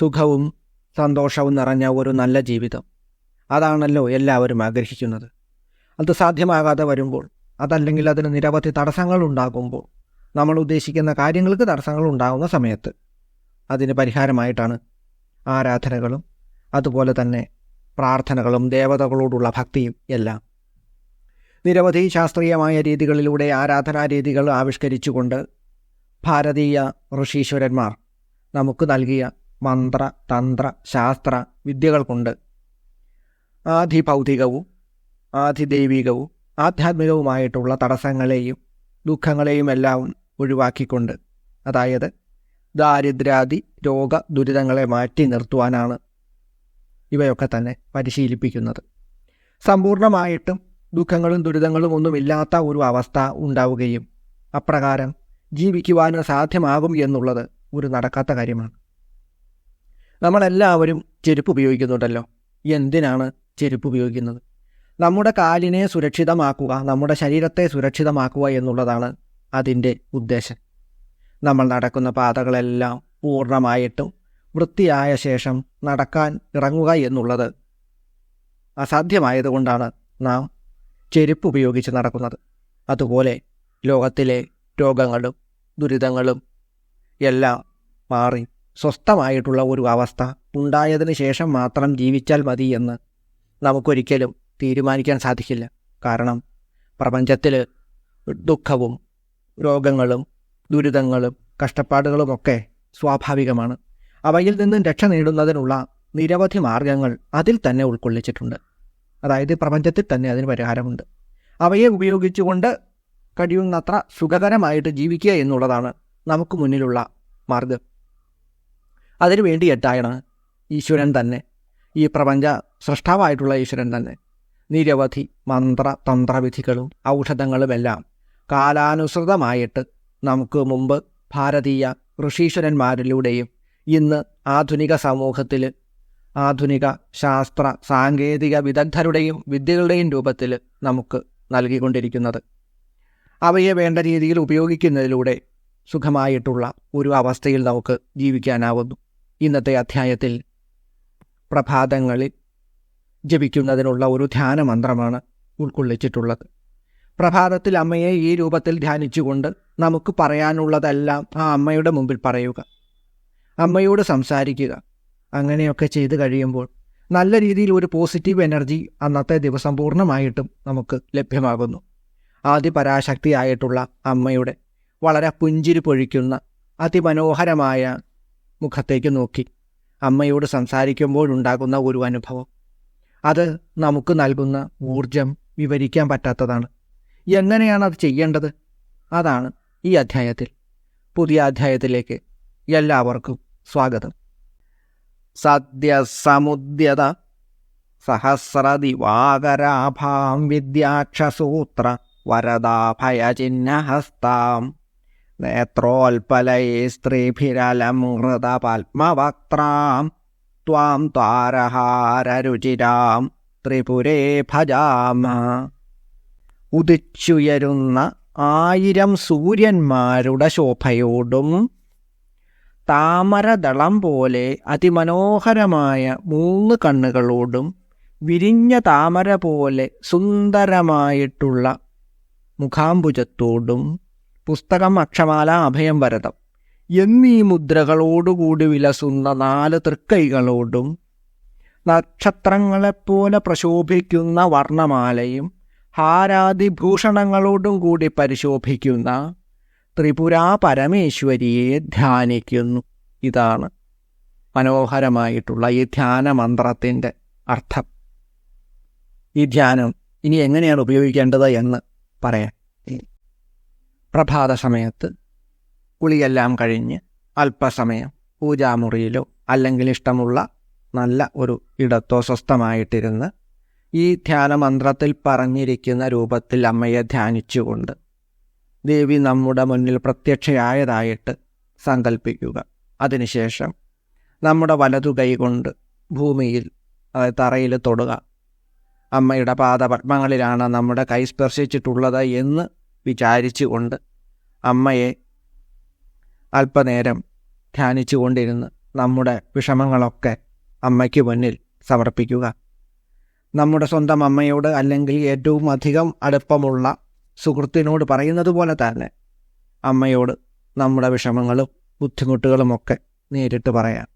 സുഖവും സന്തോഷവും നിറഞ്ഞ ഒരു നല്ല ജീവിതം. അതാണല്ലോ എല്ലാവരും ആഗ്രഹിക്കുന്നത്. അത് സാധ്യമാകാതെ വരുമ്പോൾ അതല്ലെങ്കിൽ അതിന് നിരവധി തടസ്സങ്ങൾ ഉണ്ടാകുമ്പോൾ നമ്മൾ ഉദ്ദേശിക്കുന്ന കാര്യങ്ങൾക്ക് തടസ്സങ്ങൾ ഉണ്ടാകുന്ന സമയത്ത് അതിന് പരിഹാരമായിട്ടാണ് ആരാധനകളും അതുപോലെ തന്നെ പ്രാർത്ഥനകളും ദേവതകളോടുള്ള ഭക്തിയും എല്ലാം. നിരവധി ശാസ്ത്രീയമായ രീതികളിലൂടെ ആരാധനാ രീതികൾ ആവിഷ്കരിച്ചുകൊണ്ട് ഭാരതീയ ഋഷീശ്വരന്മാർ നമുക്ക് നൽകിയ മന്ത്ര തന്ത്ര ശാസ്ത്ര വിദ്യകൾക്കുണ്ട്. കൊണ്ട് ആധിഭൗതികവും ആധിദൈവികവും ആധ്യാത്മികവുമായിട്ടുള്ള തടസ്സങ്ങളെയും ദുഃഖങ്ങളെയും എല്ലാം ഒഴിവാക്കിക്കൊണ്ട് അതായത് ദാരിദ്ര്യാദി രോഗ ദുരിതങ്ങളെ മാറ്റി നിർത്തുവാനാണ് ഇവയൊക്കെ തന്നെ പരിശീലിപ്പിക്കുന്നത്. സമ്പൂർണമായിട്ടും ദുഃഖങ്ങളും ദുരിതങ്ങളും ഒന്നുമില്ലാത്ത ഒരു അവസ്ഥ ഉണ്ടാവുകയും അപ്രകാരം ജീവിക്കുവാനും സാധ്യമാകും എന്നുള്ളത് ഒരു നടക്കാത്ത കാര്യമാണ്. നമ്മളെല്ലാവരും ചെരുപ്പ് ഉപയോഗിക്കുന്നുണ്ടല്ലോ. എന്തിനാണ് ചെരുപ്പ് ഉപയോഗിക്കുന്നത്? നമ്മുടെ കാലിനെ സുരക്ഷിതമാക്കുക നമ്മുടെ ശരീരത്തെ സുരക്ഷിതമാക്കുക എന്നുള്ളതാണ് അതിന്റെ ഉദ്ദേശം. നമ്മൾ നടക്കുന്ന പാതകളെല്ലാം പൂർണമായിട്ടും വൃത്തിയായ ശേഷം നടക്കാൻ ഇറങ്ങുക എന്നുള്ളത് അസാധ്യമായതുകൊണ്ടാണ് നാം ചെരുപ്പ് ഉപയോഗിച്ച് നടക്കുന്നത്. അതുപോലെ ലോകത്തിലെ രോഗങ്ങളും ദുരിതങ്ങളും എല്ലാം മാറി സ്വസ്ഥമായിട്ടുള്ള ഒരു അവസ്ഥ ഉണ്ടായതിനു ശേഷം മാത്രം ജീവിച്ചാൽ മതി എന്ന് നമുക്കൊരിക്കലും തീരുമാനിക്കാൻ സാധിക്കില്ല. കാരണം പ്രപഞ്ചത്തിൽ ദുഃഖവും രോഗങ്ങളും ദുരിതങ്ങളും കഷ്ടപ്പാടുകളുമൊക്കെ സ്വാഭാവികമാണ്. അവയിൽ നിന്നും രക്ഷ നേടുന്നതിനുള്ള നിരവധി മാർഗങ്ങൾ അതിൽ തന്നെ ഉൾക്കൊള്ളിച്ചിട്ടുണ്ട്. അതായത് പ്രപഞ്ചത്തിൽ തന്നെ അതിന് പരിഹാരമുണ്ട്. അവയെ ഉപയോഗിച്ചുകൊണ്ട് കഴിയുന്നത്ര സുഖകരമായിട്ട് ജീവിക്കുക എന്നുള്ളതാണ് നമുക്ക് മുന്നിലുള്ള മാർഗം. അതിനു എട്ടായണ ഈശ്വരൻ തന്നെ. ഈ പ്രപഞ്ച സൃഷ്ടാവായിട്ടുള്ള ഈശ്വരൻ തന്നെ. നിരവധി മന്ത്ര തന്ത്രവിധികളും ഔഷധങ്ങളുമെല്ലാം കാലാനുസൃതമായിട്ട് നമുക്ക് മുമ്പ് ഭാരതീയ ഋഷീശ്വരന്മാരിലൂടെയും ഇന്ന് ആധുനിക സമൂഹത്തിൽ ആധുനിക ശാസ്ത്ര സാങ്കേതിക വിദഗ്ധരുടെയും വിദ്യകളുടെയും രൂപത്തിൽ നമുക്ക് നൽകിക്കൊണ്ടിരിക്കുന്നത്. അവയെ വേണ്ട രീതിയിൽ ഉപയോഗിക്കുന്നതിലൂടെ സുഖമായിട്ടുള്ള ഒരു അവസ്ഥയിൽ നമുക്ക് ജീവിക്കാനാവുന്നു. ഇന്നത്തെ അധ്യായത്തിൽ പ്രഭാതങ്ങളിൽ ജപിക്കുന്നതിനുള്ള ഒരു ധ്യാന മന്ത്രമാണ് ഉൾക്കൊള്ളിച്ചിട്ടുള്ളത്. പ്രഭാതത്തിൽ അമ്മയെ ഈ രൂപത്തിൽ ധ്യാനിച്ചുകൊണ്ട് നമുക്ക് പറയാനുള്ളതെല്ലാം ആ അമ്മയുടെ മുമ്പിൽ പറയുക. അമ്മയോട് സംസാരിക്കുക. അങ്ങനെയൊക്കെ ചെയ്തു കഴിയുമ്പോൾ നല്ല രീതിയിൽ ഒരു പോസിറ്റീവ് എനർജി അന്നത്തെ ദിവസം പൂർണമായിട്ടും നമുക്ക് ലഭ്യമാകുന്നു. ആദ്യ പരാശക്തിയായിട്ടുള്ള അമ്മയുടെ വളരെ പുഞ്ചിരി പൊഴിക്കുന്ന അതിമനോഹരമായ മുഖത്തേക്ക് നോക്കി. അമ്മയോട് സംസാരിക്കുമ്പോഴുണ്ടാകുന്ന ഒരു അനുഭവം. അത് നമുക്ക് നൽകുന്ന ഊർജം വിവരിക്കാൻ പറ്റാത്തതാണ്. എങ്ങനെയാണ് അത് ചെയ്യേണ്ടത്? അതാണ് ഈ അധ്യായത്തിൽ. പുതിയ അധ്യായത്തിലേക്ക് എല്ലാവർക്കും സ്വാഗതം. സദ്യസമുദ്യത സഹസ്രദിവാകരാഭാം വിദ്യാക്ഷസൂത്ര വരദാഭയചിഹ്നഹസ്താം നേത്രോൽപലയെ സ്ത്രീഭിരലം ഹൃതപത്മവക്ത്രാം ത്വാം ത്വാരഹാരരുചിരാം. ത്രിപുരേ ഭജാമ. ഉദിച്ചുയരുന്ന ആയിരം സൂര്യന്മാരുടെ ശോഭയോടും താമരദളം പോലെ അതിമനോഹരമായ മൂന്ന് കണ്ണുകളോടും വിരിഞ്ഞ താമര പോലെ സുന്ദരമായിട്ടുള്ള മുഖാംബുജത്തോടും പുസ്തകം അക്ഷമാല അഭയം വരതം എന്നീ മുദ്രകളോടുകൂടി വിലസുന്ന നാല് തൃക്കൈകളോടും നക്ഷത്രങ്ങളെപ്പോലെ പ്രശോഭിക്കുന്ന വർണമാലയും ഹാരാതിഭൂഷണങ്ങളോടും കൂടി പരിശോഭിക്കുന്ന ത്രിപുരാ പരമേശ്വരിയെ ധ്യാനിക്കുന്നു. ഇതാണ് മനോഹരമായിട്ടുള്ള ഈ ധ്യാന മന്ത്രത്തിന്റെ അർത്ഥം. ഈ ധ്യാനം ഇനി എങ്ങനെയാണ് ഉപയോഗിക്കേണ്ടത് എന്ന് പറയാം. പ്രഭാത സമയത്ത് കുളിയെല്ലാം കഴിഞ്ഞ് അല്പസമയം പൂജാമുറിയിലോ അല്ലെങ്കിൽ ഇഷ്ടമുള്ള നല്ല ഒരു ഇടത്തോ സ്വസ്ഥമായിട്ടിരുന്ന് ഈ ധ്യാനമന്ത്രത്തിൽ പറഞ്ഞിരിക്കുന്ന രൂപത്തിൽ അമ്മയെ ധ്യാനിച്ചുകൊണ്ട് ദേവി നമ്മുടെ മുന്നിൽ പ്രത്യക്ഷയായതായിട്ട് സങ്കല്പിക്കുക അതിനുശേഷം നമ്മുടെ വലതു കൈ കൊണ്ട് ഭൂമിയിൽ അതായത് തറയിൽ തൊടുക. അമ്മയുടെ പാദപത്മങ്ങളിലാണ് നമ്മുടെ കൈ സ്പർശിച്ചിട്ടുള്ളത് എന്ന് വിചാരിച്ചുകൊണ്ട് അമ്മയെ അല്പനേരം ധ്യാനിച്ചു കൊണ്ടിരുന്ന് നമ്മുടെ വിഷമങ്ങളൊക്കെ അമ്മയ്ക്ക് മുന്നിൽ സമർപ്പിക്കുക. നമ്മുടെ സ്വന്തം അമ്മയോട് അല്ലെങ്കിൽ ഏറ്റവും അധികം അടുപ്പമുള്ള സുഹൃത്തിനോട് പറയുന്നത് പോലെ തന്നെ അമ്മയോട് നമ്മുടെ വിഷമങ്ങളും ബുദ്ധിമുട്ടുകളുമൊക്കെ നേരിട്ട് പറയാം.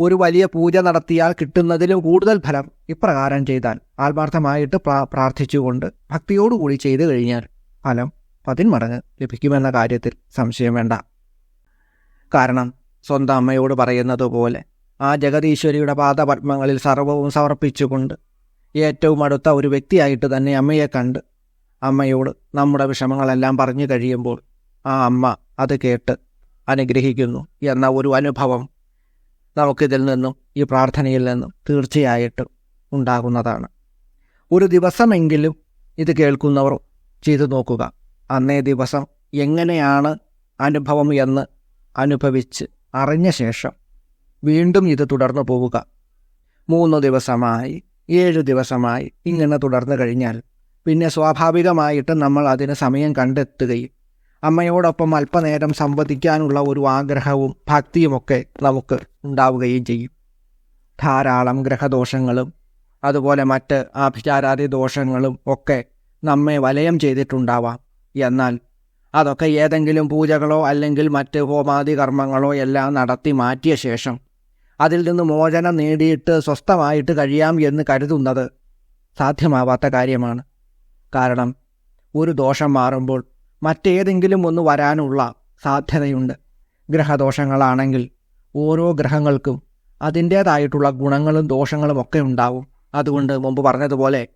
ഒരു വലിയ പൂജ നടത്തിയാൽ കിട്ടുന്നതിലും കൂടുതൽ ഫലം ഇപ്രകാരം ചെയ്താൽ ആത്മാർത്ഥമായിട്ട് പ്രാ പ്രാർത്ഥിച്ചുകൊണ്ട് ഭക്തിയോടുകൂടി ചെയ്തു കഴിഞ്ഞാൽ ഫലം പതിന്മടങ്ങ് ലഭിക്കുമെന്ന കാര്യത്തിൽ സംശയം വേണ്ട. കാരണം സ്വന്തം അമ്മയോട് പറയുന്നത് പോലെ ആ ജഗതീശ്വരിയുടെ പാദപത്മങ്ങളിൽ സർവവും സമർപ്പിച്ചുകൊണ്ട് ഏറ്റവും അടുത്ത ഒരു വ്യക്തിയായിട്ട് തന്നെ അമ്മയെ കണ്ട് അമ്മയോട് നമ്മുടെ വിഷമങ്ങളെല്ലാം പറഞ്ഞു കഴിയുമ്പോൾ ആ അമ്മ അത് കേട്ട് അനുഗ്രഹിക്കുന്നു എന്ന ഒരു അനുഭവം നമുക്കിതിൽ നിന്നും ഈ പ്രാർത്ഥനയിൽ നിന്നും തീർച്ചയായിട്ടും ഉണ്ടാകുന്നതാണ്. ഒരു ദിവസമെങ്കിലും ഇത് കേൾക്കുന്നവർ ചെയ്തു നോക്കുക. അന്നേ ദിവസം എങ്ങനെയാണ് അനുഭവം എന്ന് അനുഭവിച്ച് അറിഞ്ഞ ശേഷം വീണ്ടും ഇത് തുടർന്നു പോവുക. മൂന്ന് ദിവസമായി ഏഴ് ദിവസമായി ഇങ്ങനെ തുടർന്നു കഴിഞ്ഞാൽ പിന്നെ സ്വാഭാവികമായിട്ട് നമ്മൾ അതിന് സമയം കണ്ടെത്തുകയും അമ്മയോടൊപ്പം അല്പനേരം സംവദിക്കാനുള്ള ഒരു ആഗ്രഹവും ഭക്തിയുമൊക്കെ നമുക്ക് ഉണ്ടാവുകയും ചെയ്യും. ധാരാളം ഗ്രഹദോഷങ്ങളും അതുപോലെ മറ്റ് ആഭിചാരാദി ദോഷങ്ങളും ഒക്കെ നമ്മെ വലയം ചെയ്തിട്ടുണ്ടാവാം. എന്നാൽ അതൊക്കെ ഏതെങ്കിലും പൂജകളോ അല്ലെങ്കിൽ മറ്റ് ഹോമാദി കർമ്മങ്ങളോ എല്ലാം നടത്തി മാറ്റിയ ശേഷം അതിൽ നിന്ന് മോചനം നേടിയിട്ട് സ്വസ്ഥമായിട്ട് കഴിയാം എന്ന് കരുതുന്നത് സാധ്യമാവാത്ത കാര്യമാണ്. കാരണം ഒരു ദോഷം മാറുമ്പോൾ മറ്റേതെങ്കിലും ഒന്ന് വരാനുള്ള സാധ്യതയുണ്ട്. ഗ്രഹദോഷങ്ങളാണെങ്കിൽ ഓരോ ഗ്രഹങ്ങൾക്കും അതിന്റേതായിട്ടുള്ള ഗുണങ്ങളും ദോഷങ്ങളും ഒക്കെ ഉണ്ടാവും. അതുകൊണ്ട് മുമ്പ് പറഞ്ഞതുപോലെ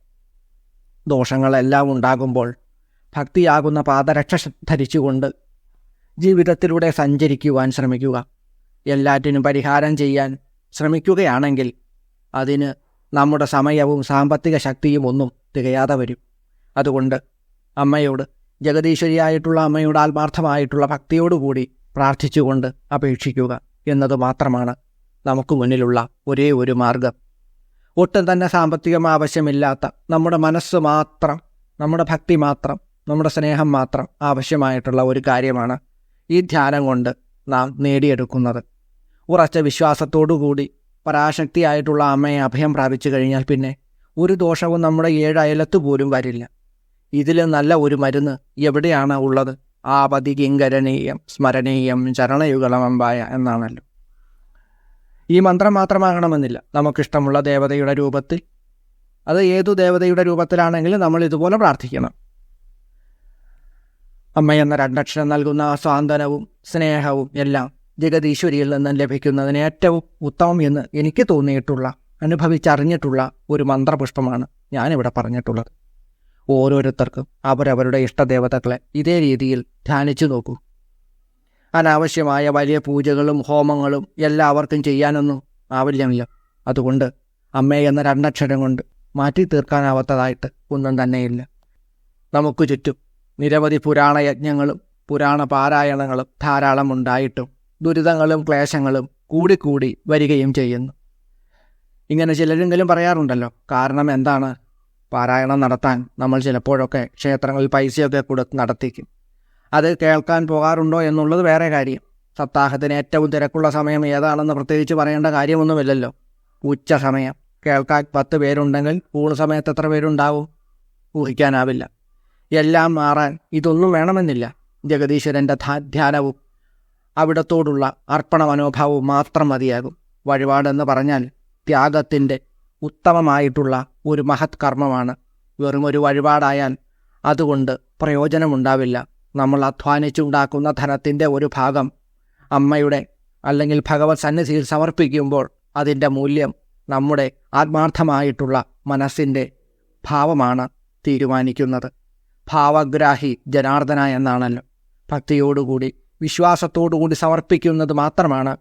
ദോഷങ്ങളെല്ലാം ഉണ്ടാകുമ്പോൾ ഭക്തിയാകുന്ന പാദരക്ഷ ധരിച്ചുകൊണ്ട് ജീവിതത്തിലൂടെ സഞ്ചരിക്കുവാൻ ശ്രമിക്കുക. എല്ലാറ്റിനും പരിഹാരം ചെയ്യാൻ ശ്രമിക്കുകയാണെങ്കിൽ അതിന് നമ്മുടെ സമയവും സാമ്പത്തിക ശക്തിയും ഒന്നും തികയാതെ വരും. അതുകൊണ്ട് അമ്മയോട് ജഗദീശ്വരിയായിട്ടുള്ള അമ്മയുടെ ആത്മാർത്ഥമായിട്ടുള്ള ഭക്തിയോടുകൂടി പ്രാർത്ഥിച്ചുകൊണ്ട് അപേക്ഷിക്കുക എന്നത് മാത്രമാണ് നമുക്ക് മുന്നിലുള്ള ഒരേ ഒരു മാർഗം. ഒട്ടും തന്നെ സാമ്പത്തികം ആവശ്യമില്ലാത്ത നമ്മുടെ മനസ്സ് മാത്രം നമ്മുടെ ഭക്തി മാത്രം നമ്മുടെ സ്നേഹം മാത്രം ആവശ്യമായിട്ടുള്ള ഒരു കാര്യമാണ് ഈ ധ്യാനം കൊണ്ട് നാം നേടിയെടുക്കുന്നത്. ഉറച്ച വിശ്വാസത്തോടുകൂടി പരാശക്തിയായിട്ടുള്ള അമ്മയെ അഭയം പ്രാപിച്ചു കഴിഞ്ഞാൽ പിന്നെ ഒരു ദോഷവും നമ്മുടെ ഏഴയലത്ത് പോലും വരില്ല. ഇതിൽ നല്ല ഒരു മരുന്ന് എവിടെയാണ് ഉള്ളത്? ആപതി കിങ്കരണീയം സ്മരണീയം ചരണയുഗളമമ്പായ എന്നാണല്ലോ. ഈ മന്ത്രം മാത്രമാകണമെന്നില്ല. നമുക്കിഷ്ടമുള്ള ദേവതയുടെ രൂപത്തിൽ അത് ഏതു ദേവതയുടെ രൂപത്തിലാണെങ്കിലും നമ്മൾ ഇതുപോലെ പ്രാർത്ഥിക്കണം. അമ്മയെന്ന രണ്ടക്ഷരം നൽകുന്ന സ്വാന്തനവും സ്നേഹവും എല്ലാം ജഗതീശ്വരിയിൽ നിന്നും ലഭിക്കുന്നതിന് ഏറ്റവും ഉത്തമം എന്ന് എനിക്ക് തോന്നിയിട്ടുള്ള അനുഭവിച്ചറിഞ്ഞിട്ടുള്ള ഒരു മന്ത്രപുഷ്പമാണ് ഞാനിവിടെ പറഞ്ഞിട്ടുള്ളത്. ഓരോരുത്തർക്കും അവരവരുടെ ഇഷ്ടദേവതകളെ ഇതേ രീതിയിൽ ധ്യാനിച്ചു നോക്കൂ. അനാവശ്യമായ വലിയ പൂജകളും ഹോമങ്ങളും എല്ലാവർക്കും ചെയ്യാനൊന്നും ആവില്ലമില്ല. അതുകൊണ്ട് അമ്മ എന്ന രണ്ടക്ഷരം കൊണ്ട് മാറ്റി തീർക്കാനാവാത്തതായിട്ട് ഒന്നും തന്നെയില്ല. നമുക്ക് ചുറ്റും നിരവധി പുരാണ യജ്ഞങ്ങളും പുരാണ പാരായണങ്ങളും ധാരാളം ഉണ്ടായിട്ടും ദുരിതങ്ങളും ക്ലേശങ്ങളും കൂടിക്കൂടി വരികയും ചെയ്യുന്നു. ഇങ്ങനെ ചിലരെങ്കിലും പറയാറുണ്ടല്ലോ കാരണം എന്താണ്? പാരായണം നടത്താൻ നമ്മൾ ചിലപ്പോഴൊക്കെ ക്ഷേത്രങ്ങളിൽ പൈസയൊക്കെ കൊടുത്ത് നടത്തിക്കും. അത് കേൾക്കാൻ പോകാറുണ്ടോ എന്നുള്ളത് വേറെ കാര്യം. സപ്താഹത്തിന് ഏറ്റവും തിരക്കുള്ള സമയം ഏതാണെന്ന് പ്രത്യേകിച്ച് പറയേണ്ട കാര്യമൊന്നുമില്ലല്ലോ. ഉച്ച സമയം. കേൾക്കാൻ പത്ത് പേരുണ്ടെങ്കിൽ ഊണ് സമയത്ത് എത്ര പേരുണ്ടാവും? ഊഹിക്കാനാവില്ല. എല്ലാം മാറാൻ ഇതൊന്നും വേണമെന്നില്ല. ജഗദീശ്വരന്റെ ധ്യാനവും അവിടത്തോടുള്ള അർപ്പണ മനോഭാവവും മാത്രം മതിയാകും. വഴിപാടെന്ന് പറഞ്ഞാൽ ത്യാഗത്തിന്റെ ഉത്തമമായിട്ടുള്ള ഒരു മഹത് കർമ്മമാണ് വെറും ഒരു വഴിപാടായാൽ അതുകൊണ്ട് പ്രയോജനമുണ്ടാവില്ല. നമ്മൾ അധ്വാനിച്ചുണ്ടാക്കുന്ന ധനത്തിന്റെ ഒരു ഭാഗം അമ്മയുടെ അല്ലെങ്കിൽ ഭഗവത് സന്നിധിയിൽ സമർപ്പിക്കുമ്പോൾ അതിന്റെ മൂല്യം നമ്മുടെ ആത്മാർത്ഥമായിട്ടുള്ള മനസ്സിന്റെ ഭാവമാണ് തീരുമാനിക്കുന്നത്. ഭാവഗ്രാഹി ജനാർദ്ദന എന്നാണല്ലോ. ഭക്തിയോടുകൂടി വിശ്വാസത്തോടുകൂടി സമർപ്പിക്കുന്നത് മാത്രമാണ്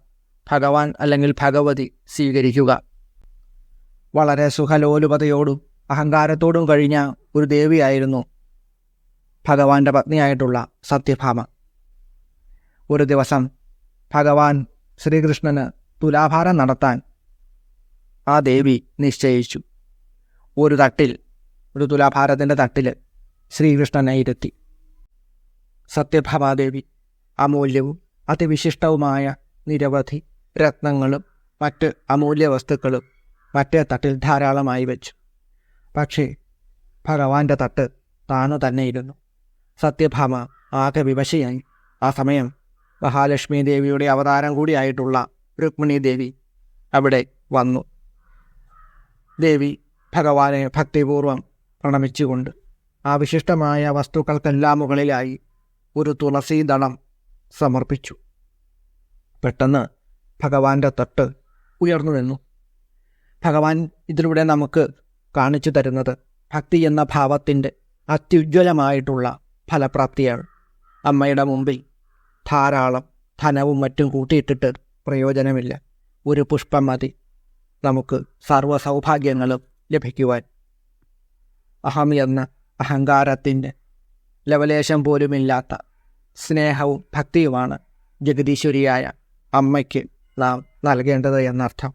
ഭഗവാൻ അല്ലെങ്കിൽ ഭഗവതി സ്വീകരിക്കുക. വളരെ സുഖലോലുപതയോടും അഹങ്കാരത്തോടും കഴിഞ്ഞ ഒരു ദേവിയായിരുന്നു ഭഗവാന്റെ പത്നിയായിട്ടുള്ള സത്യഭാമ. ഒരു ദിവസം ഭഗവാൻ ശ്രീകൃഷ്ണന് തുലാഭാരം നടത്താൻ ആ ദേവി നിശ്ചയിച്ചു. ഒരു തട്ടിൽ ഒരു തുലാഭാരത്തിന്റെ തട്ടിൽ ശ്രീകൃഷ്ണനെ ഇരുത്തി. സത്യഭാമാദേവി അമൂല്യവും അതിവിശിഷ്ടവുമായ നിരവധി രത്നങ്ങളും മറ്റ് അമൂല്യ വസ്തുക്കളും മറ്റേ തട്ടിൽ ധാരാളമായി വെച്ചു. പക്ഷേ ഭഗവാന്റെ തട്ട് താണു തന്നെയിരുന്നു സത്യഭാമ ആകെ വിവശയായി. ആ സമയം മഹാലക്ഷ്മി ദേവിയുടെ അവതാരം കൂടിയായിട്ടുള്ള രുക്മിണി ദേവി അവിടെ വന്നു. ദേവി ഭഗവാനെ ഭക്തിപൂർവം പ്രണമിച്ചുകൊണ്ട് ആ വിശിഷ്ടമായ വസ്തുക്കൾക്കെല്ലാം മുകളിലായി ഒരു തുളസീദളം സമർപ്പിച്ചു. പെട്ടെന്ന് ഭഗവാന്റെ തട്ട് ഉയർന്നു നിന്നു. ഭഗവാൻ ഇതിലൂടെ നമുക്ക് കാണിച്ചു തരുന്നത് ഭക്തി എന്ന ഭാവത്തിന്റെ അത്യുജ്വലമായിട്ടുള്ള ഫലപ്രാപ്തിയാണ്. അമ്മയുടെ മുമ്പിൽ ധാരാളം ധനവും മറ്റും കൂട്ടിയിട്ടിട്ട് പ്രയോജനമില്ല. ഒരു പുഷ്പം മതി. നമുക്ക് സർവ സൗഭാഗ്യങ്ങളും ലഭിക്കുവാൻ. അഹം എന്ന അഹങ്കാരത്തിന്റെ ലവലേശം പോലുമില്ലാത്ത സ്നേഹവും ഭക്തിയുമാണ് ജഗദീശ്വരിയായ അമ്മയ്ക്ക് നാം നൽകേണ്ടത് എന്നർത്ഥം.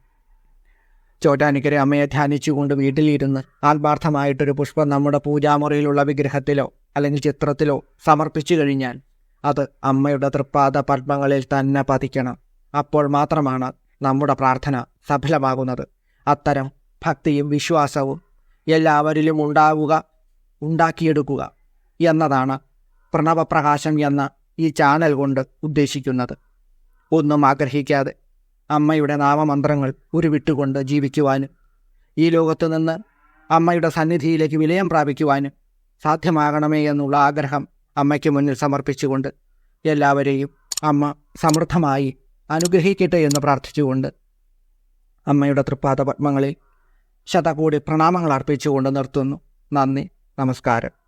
ചോറ്റാനിക്കരെ അമ്മയെ ധ്യാനിച്ചുകൊണ്ട് വീട്ടിലിരുന്ന് ആത്മാർത്ഥമായിട്ടൊരു പുഷ്പം നമ്മുടെ പൂജാമുറിയിലുള്ള വിഗ്രഹത്തിലോ അല്ലെങ്കിൽ ചിത്രത്തിലോ സമർപ്പിച്ചു കഴിഞ്ഞാൽ അത് അമ്മയുടെ തൃപ്പാദ പത്മങ്ങളിൽ തന്നെ പതിക്കണം. അപ്പോൾ മാത്രമാണ് നമ്മുടെ പ്രാർത്ഥന സഫലമാകുന്നത്. അത്തരം ഭക്തിയും വിശ്വാസവും എല്ലാവരിലും ഉണ്ടാവുക ഉണ്ടാക്കിയെടുക്കുക എന്നതാണ് പ്രണവപ്രകാശം എന്ന ഈ ചാനൽ കൊണ്ട് ഉദ്ദേശിക്കുന്നത്. ഒന്നും ആഗ്രഹിക്കാതെ അമ്മയുടെ നാമമന്ത്രങ്ങൾ ഉരുവിട്ടുകൊണ്ട് ജീവിക്കുവാനും ഈ ലോകത്തു നിന്ന് അമ്മയുടെ സന്നിധിയിലേക്ക് വിലയം പ്രാപിക്കുവാനും സാധ്യമാകണമേ എന്നുള്ള ആഗ്രഹം അമ്മയ്ക്ക് മുന്നിൽ സമർപ്പിച്ചുകൊണ്ട് എല്ലാവരെയും അമ്മ സമൃദ്ധമായി അനുഗ്രഹിക്കട്ടെ എന്ന് പ്രാർത്ഥിച്ചുകൊണ്ട് അമ്മയുടെ തൃപ്പാദ പത്മങ്ങളിൽ ശതകോടി പ്രണാമങ്ങൾ അർപ്പിച്ചുകൊണ്ട് നിർത്തുന്നു. നന്ദി നമസ്കാരം.